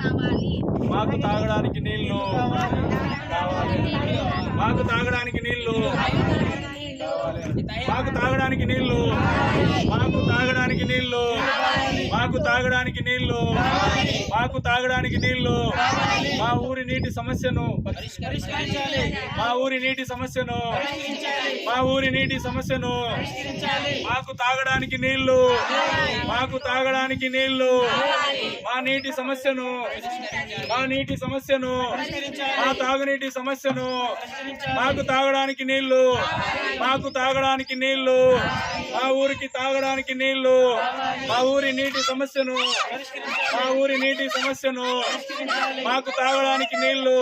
కావాలి. మాకు తాగడానికి నీళ్ళు కావాలి మాకు తాగడానికి నీళ్ళు మాకు తాగడానికి నీళ్ళు మాకు తాగడానికి నీళ్ళు మాకు తాగడానికి నీళ్ళు మాకు తాగడానికి నీళ్ళు మా ఊరి నీటి సమస్యను మా ఊరి నీటి సమస్యను మా ఊరి నీటి సమస్యను మాకు తాగడానికి నీళ్ళు మాకు తాగడానికి నీళ్ళు మా నీటి సమస్యను మా నీటి సమస్యను మా తాగునీటి సమస్యను మాకు తాగడానికి నీళ్ళు మాకు తాగడానికి నీళ్ళు మా ఊరికి తాగడానికి నీళ్ళు మా ఊరి నీటి సమస్యను మా ఊరి నీటి సమస్యను మాకు తాగడానికి నీళ్ళు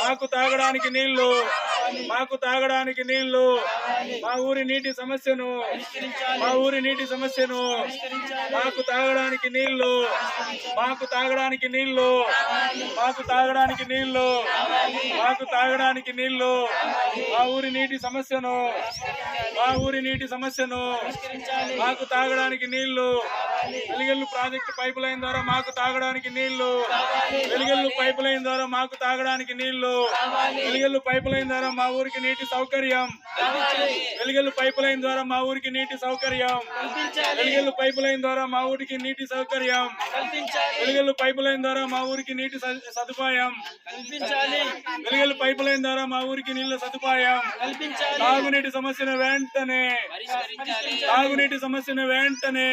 మాకు తాగడానికి నీళ్ళు మాకు తాగడానికి నీళ్ళు. మా ఊరి నీటి సమస్యను. మా ఊరి నీటి సమస్యను. మాకు తాగడానికి నీళ్ళు. మాకు తాగడానికి నీళ్ళు. మాకు తాగడానికి నీళ్ళు. మాకు తాగడానికి నీళ్ళు. మా ఊరి నీటి సమస్యను. మా ఊరి నీటి సమస్యను. మాకు తాగడానికి నీళ్ళు. వెలిగల్లు ప్రాజెక్టు పైప్ లైన్ ద్వారా మాకు తాగడానికి నీళ్ళు. వెలిగల్లు పైప్ లైన్ ద్వారా మాకు తాగడానికి నీళ్ళు. వెలిగల్లు పైప్ లైన్ ద్వారా మా ఊరికి నీటి సౌకర్యం. వెలిగల్లు పైప్ లైన్ ద్వారా మా ఊరికి నీటి సౌకర్యం. వెలిగల్లు పైప్ లైన్ ద్వారా మా ఊరికి నీటి సౌకర్యం. వెలిగల్లు పైప్ లైన్ ద్వారా మా ఊరికి నీటి సదుపాయం. వెలిగల్లు పైప్ లైన్ ద్వారా మా ఊరికి నీళ్ళ సదుపాయం. తాగునీటి సమస్యను వెంటనే. తాగునీటి సమస్యను వెంటనే.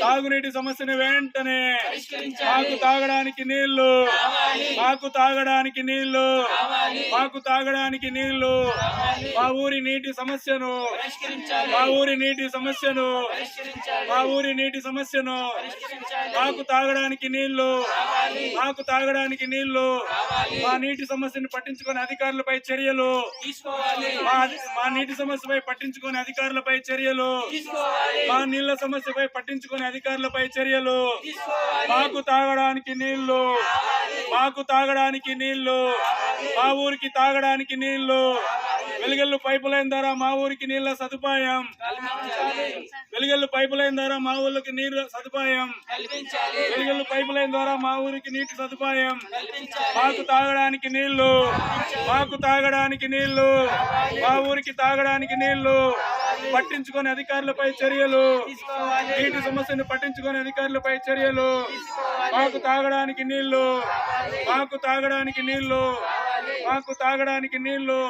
తాగునీటి సమస్యను వెంటనే మాకు తాగడానికి నీళ్ళు. మాకు తాగడానికి నీళ్ళు. మాకు తాగడానికి నీళ్ళు. మా ఊరి నీటి సమస్యను. మా ఊరి నీటి సమస్యను. మా ఊరి నీటి సమస్యను. మాకు తాగడానికి నీళ్ళు. మాకు తాగడానికి నీళ్ళు. మా నీటి సమస్యను పట్టించుకునే అధికారులపై చర్యలు. మా నీటి సమస్యపై పట్టించుకునే అధికారులపై చర్యలు. మా నీళ్ళ సమస్యపై పట్టించుకునే అధికారులపై చర్యలు. మాకు తాగడానికి నీళ్ళు. మాకు తాగడానికి నీళ్ళు. మా ఊరికి తాగడానికి నీళ్ళు. వెలిగల్లు పైపు లైన్ ద్వారా మా ఊరికి నీళ్ళ సదుపాయం. వెలిగల్లు పైపు లైన్ ద్వారా మా ఊరికి నీళ్ళ సదుపాయం. వెలిగల్లు పైపు లైన్ ద్వారా మా ఊరికి నీటి సదుపాయం. మాకు తాగడానికి నీళ్ళు. మాకు తాగడానికి నీళ్ళు. మా ఊరికి తాగడానికి నీళ్ళు. పట్టించుకునే అధికారులపై చర్యలు. నీటి సమస్యను పట్టించుకుని అధికారులపై చర్యలు. మాకు తాగడానికి నీళ్ళు. మాకు తాగడానికి నీళ్ళు. మాకు తాగడానికి నీళ్ళు.